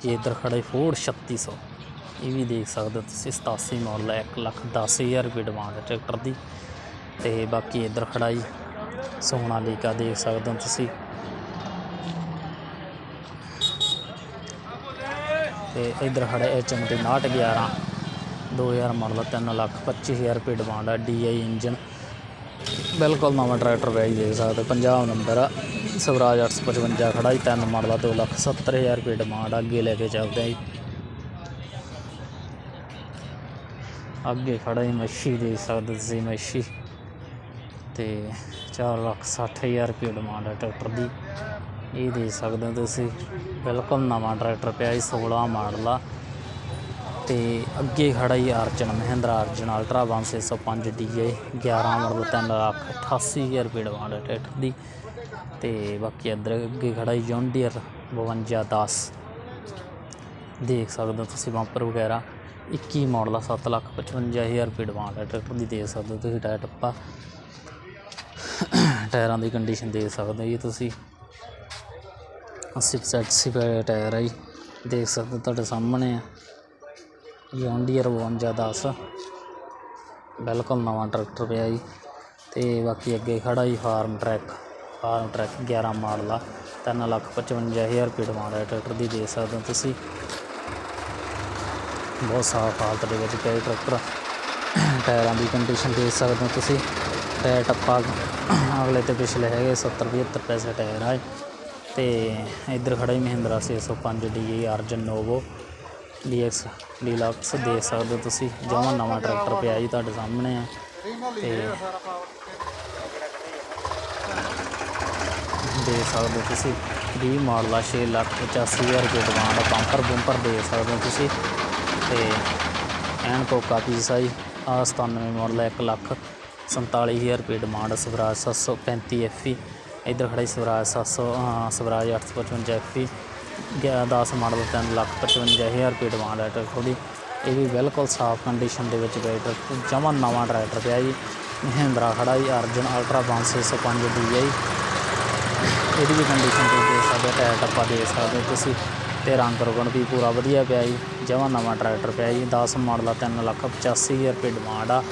ਬਾਕੀ ਇੱਧਰ ਖੜੇ ਫੋਰਡ 3600 ਇਹ ਵੀ ਦੇਖ ਸਕਦੇ ਹੋ ਤੁਸੀਂ 87 ਮਾਡਲ ਹੈ 1 ਲੱਖ 10000 ਰੁਪਏ ਡਿਮਾਂਡ ਹੈ ਟਰੈਕਟਰ ਦੀ। ਤੇ ਬਾਕੀ ਇੱਧਰ ਖੜਾ ਜੀ ਸੋਨਾਲੀਕਾ ਦੇਖ ਸਕਦੇ ਹੋ ਤੁਸੀਂ। ਤੇ ਇੱਧਰ ਖੜਾ ਐਚਐਮਟੀ 6911 2000 ਮਾਡਲ 3 ਲੱਖ 25000 ਰੁਪਏ ਡਿਮਾਂਡ ਹੈ ਡੀਆਈ ਇੰਜਨ ਬਿਲਕੁਲ ਨਵਾਂ ਟਰੈਕਟਰ ਪਿਆ ਜੀ, ਦੇਖ ਸਕਦੇ ਹੋ। ਪੰਜਾਬ ਨੰਬਰ ਆ। ਸਵਰਾਜ 855 ਖੜਾ ਜੀ, ਤਿੰਨ ਮਾਡਲ ਦਾ 2 ਲੱਖ 70000 ਰੁਪਏ ਡਿਮਾਂਡ ਅੱਗੇ ਲੈ ਕੇ ਚੱਲਦੇ ਆ ਜੀ। ਅੱਗੇ ਖੜਾ ਜੀ ਮੱਛੀ, ਦੇਖ ਸਕਦੇ ਤੁਸੀਂ ਮੱਛੀ। ਤੇ 4 ਲੱਖ 60000 ਰੁਪਏ ਡਿਮਾਂਡ ਹੈ ਟਰੈਕਟਰ ਦੀ। ਇਹ ਦੇਖ ਸਕਦੇ ਹੋ ਤੁਸੀਂ, ਬਿਲਕੁਲ ਨਵਾਂ ਟਰੈਕਟਰ ਪਿਆ ਜੀ 16 ਮਾਡਲ ਆ। ਤੇ ਅੱਗੇ ਖੜਾ ਜੀ Arjun Mahindra, Arjun ultra 1605 DA 11 model 3 lakh 88000 ਰੁਪਏ ਡਿਮਾਂਡ ਹੈ ਟਰੈਕਟਰ ਦੀ ਤੇ ਬਾਕੀ ਇੱਧਰ ਅੱਗੇ ਖੜਾ ਜੀ ਜੌਨ ਡੀਅਰ 5210 ਦੇਖ ਸਕਦੇ ਹੋ ਤੁਸੀਂ ਬੰਪਰ ਵਗੈਰਾ 21 ਮਾਡਲ ਆ 7 ਲੱਖ 55000 ਰੁਪਏ ਡਿਮਾਂਡ ਹੈ ਟਰੈਕਟਰ ਦੀ, ਦੇਖ ਸਕਦੇ ਹੋ ਤੁਸੀਂ ਟਾਇਰ ਟੱਪਾ। ਟਾਇਰਾਂ ਦੀ ਕੰਡੀਸ਼ਨ ਦੇਖ ਸਕਦੇ ਹੋ ਜੀ ਤੁਸੀਂ। 80 80 ਪਏ ਟਾਇਰ ਆ ਜੀ, ਦੇਖ ਸਕਦੇ ਹੋ ਤੁਹਾਡੇ ਸਾਹਮਣੇ ਆ। ਜੌਨ ਡੀਅਰ 5210 ਬਿਲਕੁਲ ਨਵਾਂ ਟਰੈਕਟਰ ਪਿਆ ਜੀ। ਤੇ ਬਾਕੀ ਅੱਗੇ ਖੜਾ ਜੀ Farmtrac. Farmtrac 11 model ਆ। 3 ਲੱਖ 55000 ਰੁਪਏ ਡਿਮਾਂਡ ਹੈ ਟਰੈਕਟਰ ਦੀ, ਦੇ ਸਕਦੇ ਹੋ ਤੁਸੀਂ। ਬਹੁਤ ਸਾਫ਼ ਹਾਲਤ ਦੇ ਵਿੱਚ ਪਿਆ ਜੀ ਟਰੈਕਟਰ। ਟਾਇਰਾਂ ਦੀ ਕੰਡੀਸ਼ਨ ਦੇਖ ਸਕਦੇ ਹੋ ਤੁਸੀਂ। ਟਾਇਰ ਟੱਪਾ ਅਗਲੇ ਤੇ ਪਿਛਲੇ ਹੈਗੇ 70 75 ਪੈਸੇ ਟਾਇਰ ਆ ਤੇ ਇੱਧਰ ਖੜਾ ਹੀ Mahindra 605 D Arjun Novo DX deluxe ਦੇਖ ਸਕਦੇ ਹੋ ਤੁਸੀਂ ਜਮਾਂ ਨਵਾਂ ਟਰੈਕਟਰ ਪਿਆ ਜੀ ਤੁਹਾਡੇ ਸਾਹਮਣੇ ਆ। ਤੇ ਦੇਖ ਸਕਦੇ ਹੋ ਤੁਸੀਂ 20 ਮਾਡਲ ਆ 6 ਲੱਖ 85000 ਰੁਪਏ ਡਿਮਾਂਡ ਆ ਬੰਪਰ ਬੰਪਰ ਦੇਖ ਸਕਦੇ ਹੋ ਤੁਸੀਂ। ਤੇ ਐਨ ਕੋਕਾ ਪੀਸ ਆ ਜੀ ਆ 97 ਮਾਡਲ 1 ਲੱਖ 47000 ਰੁਪਏ ਡਿਮਾਂਡ ਸਵਰਾਜ 735 ਐਫਈ ਇੱਧਰ ਖੜਾ ਜੀ ਸਵਰਾਜ 700 ਹਾਂ, ਸਵਰਾਜ 855 ਐਫਈ 10 ਮਾਡਲ 3 ਲੱਖ 55000 ਰੁਪਏ ਡਿਮਾਂਡ ਹੈ ਟਰੈਕਟਰ ਦੀ। ਇਹ ਵੀ ਬਿਲਕੁਲ ਸਾਫ਼ ਕੰਡੀਸ਼ਨ ਦੇ ਵਿੱਚ ਪਿਆ ਟਰੈਕਟਰ ਜਮਾਂ ਨਵਾਂ ਟਰੈਕਟਰ ਪਿਆ ਜੀ। ਮਹਿੰਦਰਾ ਖੜਾ ਜੀ, ਅਰਜਨ ਅਲਟਰਾ 605 ਡੀ ਆਈ ਇਹਦੀ ਵੀ ਕੰਡੀਸ਼ਨ ਤੁਸੀਂ ਦੇਖ ਸਕਦੇ ਹੋ ਟਾਇਰ ਟੱਪਾ ਦੇਖ ਸਕਦੇ ਹੋ ਤੁਸੀਂ। ਤੇ ਰੰਗ ਰੁਗਣ ਵੀ ਪੂਰਾ ਵਧੀਆ ਪਿਆ ਜੀ। ਜਮਾਂ ਨਵਾਂ ਟਰੈਕਟਰ ਪਿਆ ਜੀ। 10 ਮਾਡਲ ਆ 3 ਲੱਖ 85000 ਰੁਪਏ ਡਿਮਾਂਡ ਆ।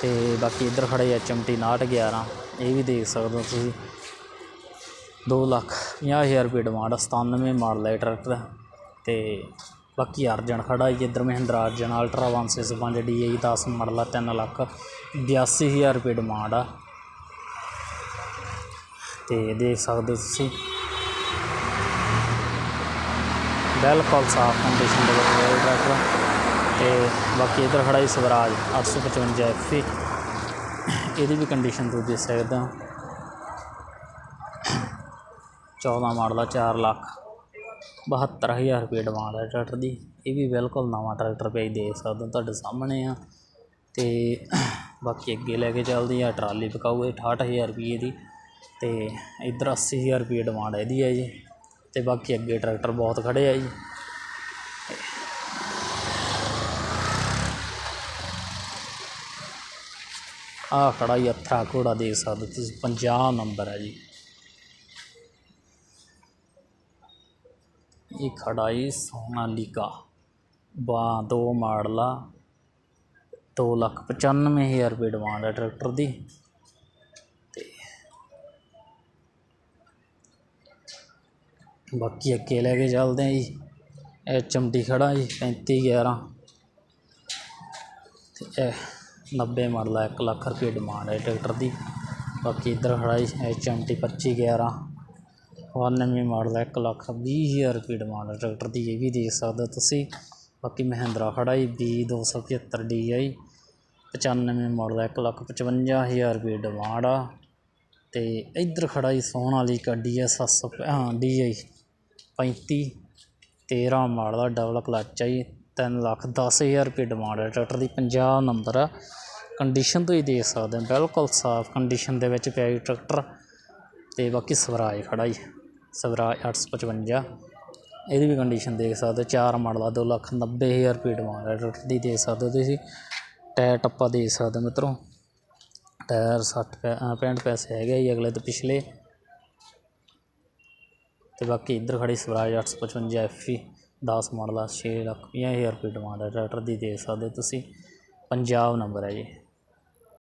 ਤੇ ਬਾਕੀ ਇੱਧਰ ਖੜੇ ਐਚ ਐਮ ਟੀ 6911 ਇਹ ਵੀ ਦੇਖ ਸਕਦੇ ਹੋ ਤੁਸੀਂ। 2 ਲੱਖ 50000 ਰੁਪਏ ਡਿਮਾਂਡ 97 ਮਾਡਲ ਹੈ ਟਰੈਕਟਰ ਤੇ ਬਾਕੀ ਅਰਜਨ ਖੜਾ ਜੀ, ਇੱਧਰ Mahindra Arjun ultra 165 D I 10 model ਆ 3 ਲੱਖ 82000 ਰੁਪਏ ਡਿਮਾਂਡ ਆ। ਤੇ ਦੇਖ ਸਕਦੇ ਹੋ ਤੁਸੀਂ। ਬਿਲਕੁਲ ਸਾਫ਼ ਕੰਡੀਸ਼ਨ ਦੇ ਵਿੱਚ ਹੈ ਟਰੈਕਟਰ ਤੇ ਬਾਕੀ ਇੱਧਰ ਖੜਾ ਜੀ ਸਵਰਾਜ 855 ਐਫ ਇਹਦੀ ਵੀ ਕੰਡੀਸ਼ਨ ਤੁਸੀਂ ਦੇਖ ਸਕਦੇ ਹੋ। 14 ਮਾਡਲ ਆ 4 ਲੱਖ 72000 ਰੁਪਏ ਡਿਮਾਂਡ ਹੈ ਟਰੈਕਟਰ ਦੀ। ਇਹ ਵੀ ਬਿਲਕੁਲ ਨਵਾਂ ਟਰੈਕਟਰ ਪਿਆ ਜੀ, ਦੇਖ ਸਕਦੇ ਹੋ ਤੁਹਾਡੇ ਸਾਹਮਣੇ ਆ। ਤੇ ਬਾਕੀ ਅੱਗੇ ਲੈ ਕੇ ਚੱਲਦੀ ਆ, ਟਰਾਲੀ ਪਕਾਊ ਇਹ 68000 ਰੁਪਏ ਦੀ ਤੇ ਇੱਧਰ 80000 ਰੁਪਏ ਡਿਮਾਂਡ ਇਹਦੀ ਹੈ ਜੀ। ਤੇ ਬਾਕੀ ਅੱਗੇ ਟਰੈਕਟਰ ਬਹੁਤ ਖੜੇ ਆ ਜੀ। ਆ ਖੜਾ ਹੀ ਅੱਥਰਾ ਘੋੜਾ ਦੇਖ ਸਕਦੇ ਹੋ ਤੁਸੀਂ 50 ਨੰਬਰ ਹੈ ਜੀ। ਇਹ ਖੜਾ ਹੀ ਸੋਨਾਲੀਕਾ ਬਾ ਦੋ ਮਾਡਲ ਦੋ ਲੱਖ ਪਚਾਨਵੇਂ ਹਜ਼ਾਰ ਰੁਪਏ ਡਿਮਾਂਡ ਹੈ ਟਰੈਕਟਰ ਦੀ ਬਾਕੀ ਅੱਗੇ ਲੈ ਕੇ ਚੱਲਦੇ ਆ ਜੀ ਐਚ ਐਮ ਟੀ ਖੜਾ ਜੀ 35 11 ਤੇ ਇਹ 90 ਮਾਡਲ 1 ਲੱਖ ਰੁਪਏ ਡਿਮਾਂਡ ਹੈ ਟਰੈਕਟਰ ਦੀ ਬਾਕੀ ਇੱਧਰ ਖੜਾ ਜੀ ਐਚ ਐਮ ਟੀ 25 11 99 ਮਾਡਲ ਹੈ ਇੱਕ ਲੱਖ ਵੀਹ ਹਜ਼ਾਰ ਰੁਪਏ ਡਿਮਾਂਡ ਹੈ ਟਰੈਕਟਰ ਦੀ ਇਹ ਵੀ ਦੇਖ ਸਕਦੇ ਹੋ ਤੁਸੀਂ। ਬਾਕੀ ਮਹਿੰਦਰਾ ਖੜਾ ਜੀ ਬੀ 275 ਡੀ ਆਈ 95 ਮਾਡਲ ਹੈ ਇੱਕ ਲੱਖ 55 ਹਜ਼ਾਰ ਰੁਪਏ ਡਿਮਾਂਡ ਆ। ਤੇ ਇੱਧਰ ਖੜਾ ਜੀ ਸੋਨਾਲੀਕਾ ਡੀ ਐਸ 700 ਹਾਂ ਡੀ ਆਈ 35 13 ਮਾਡਲ ਦਾ ਡਬਲ ਕਲਚ ਆ ਜੀ। 3 ਲੱਖ ਦਸ ਹਜ਼ਾਰ ਰੁਪਏ ਡਿਮਾਂਡ ਹੈ ਟਰੈਕਟਰ ਦੀ 50 ਨੰਬਰ ਆ। ਕੰਡੀਸ਼ਨ ਤੋਂ ਹੀ ਦੇਖ ਸਕਦੇ ਹੋ, ਬਿਲਕੁਲ ਸਾਫ਼ ਕੰਡੀਸ਼ਨ ਦੇ ਵਿੱਚ ਪਿਆ ਜੀ ਟਰੈਕਟਰ ਤੇ ਬਾਕੀ ਸਵਰਾਜ ਖੜਾ ਜੀ ਸਵਰਾਜ 855 ਇਹਦੀ ਵੀ ਕੰਡੀਸ਼ਨ ਦੇਖ ਸਕਦੇ ਹੋ ਚਾਰ ਮਾਡਲ ਆ 2 ਲੱਖ 90 ਹਜ਼ਾਰ ਰੁਪਏ ਡਿਮਾਂਡ ਹੈ ਟਰੈਕਟਰ ਦੀ ਦੇਖ ਸਕਦੇ ਹੋ ਤੁਸੀਂ। ਟਾਇਰ ਟੱਪਾ ਦੇਖ ਸਕਦੇ ਹੋ ਮਿੱਤਰੋ ਟਾਇਰ 60 ਪੈ ਅ, 65 ਪੈਸੇ ਹੈਗੇ ਜੀ ਅਗਲੇ ਤੋਂ ਪਿਛਲੇ। ਤੇ ਬਾਕੀ ਇੱਧਰ ਖੜੀ ਸਵਰਾਜ 855 ਐਫ 10 ਮਾਡਲ ਆ 6 ਲੱਖ 50000 ਰੁਪਏ ਡਿਮਾਂਡ ਹੈ ਟਰੈਕਟਰ ਦੀ ਦੇਖ ਸਕਦੇ ਤੁਸੀਂ। ਪੰਜਾਬ ਨੰਬਰ ਹੈ ਜੀ।